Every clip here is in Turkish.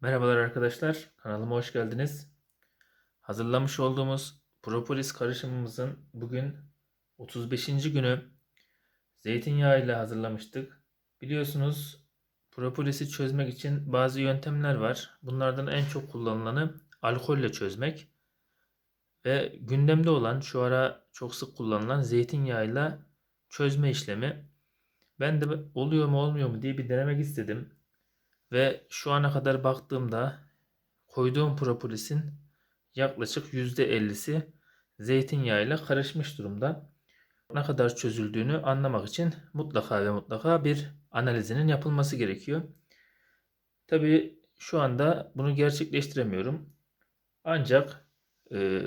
Merhabalar arkadaşlar, kanalıma hoş geldiniz. Hazırlamış olduğumuz propolis karışımımızın bugün 35. günü zeytinyağı ile hazırlamıştık. Biliyorsunuz propolisi çözmek için bazı yöntemler var. Bunlardan en çok kullanılanı alkolle çözmek. Ve gündemde olan şu ara çok sık kullanılan zeytinyağıyla çözme işlemi. Ben de oluyor mu olmuyor mu diye bir denemek istedim. Ve şu ana kadar baktığımda koyduğum propolisin yaklaşık %50'si zeytinyağıyla karışmış durumda. Ne kadar çözüldüğünü anlamak için mutlaka ve mutlaka bir analizinin yapılması gerekiyor. Tabii şu anda bunu gerçekleştiremiyorum. Ancak e,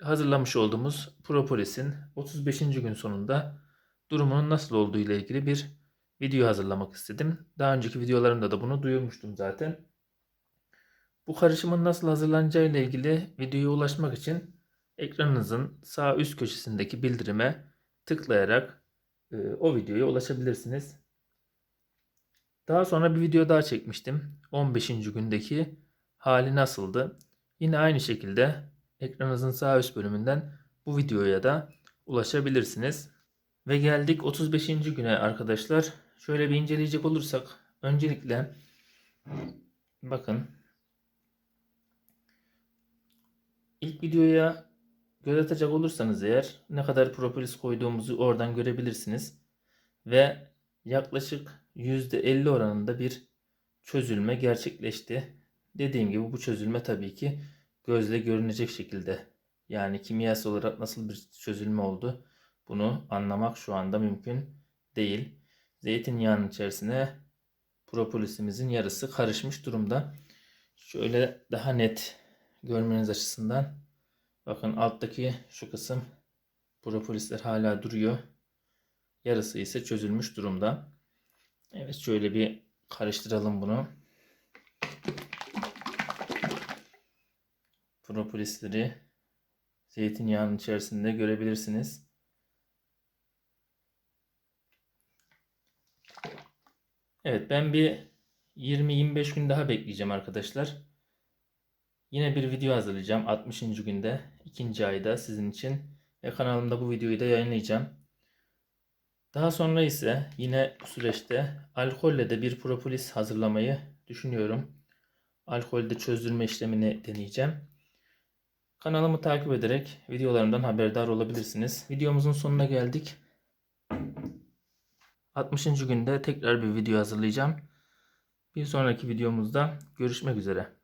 hazırlamış olduğumuz propolisin 35. gün sonunda durumunun nasıl olduğu ile ilgili bir video hazırlamak istedim. Daha önceki videolarımda da bunu duyurmuştum zaten. Bu karışımın nasıl hazırlanacağı ile ilgili videoya ulaşmak için ekranınızın sağ üst köşesindeki bildirime tıklayarak e, o videoya ulaşabilirsiniz. Daha sonra bir video daha çekmiştim. 15. gündeki hali nasıldı? Yine aynı şekilde ekranınızın sağ üst bölümünden bu videoya da ulaşabilirsiniz. Ve geldik 35. güne arkadaşlar. Şöyle bir inceleyecek olursak öncelikle bakın ilk videoya göz atacak olursanız eğer ne kadar propolis koyduğumuzu oradan görebilirsiniz. Ve yaklaşık %50 oranında bir çözülme gerçekleşti. Dediğim gibi bu çözülme tabii ki gözle görünecek şekilde yani kimyasal olarak nasıl bir çözülme oldu bunu anlamak şu anda mümkün değil. Zeytinyağının içerisine propolisimizin yarısı karışmış durumda. Şöyle daha net görmeniz açısından bakın alttaki şu kısım propolisler hala duruyor. Yarısı ise çözülmüş durumda. Evet şöyle bir karıştıralım bunu. Propolisleri zeytinyağının içerisinde görebilirsiniz. Evet ben bir 20-25 gün daha bekleyeceğim arkadaşlar. Yine bir video hazırlayacağım 60. günde ikinci ayda sizin için ve kanalımda bu videoyu da yayınlayacağım. Daha sonra ise yine bu süreçte alkolle de bir propolis hazırlamayı düşünüyorum. Alkolde çözdürme işlemini deneyeceğim. Kanalımı takip ederek videolarımdan haberdar olabilirsiniz. Videomuzun sonuna geldik. 60. günde tekrar bir video hazırlayacağım. Bir sonraki videomuzda görüşmek üzere.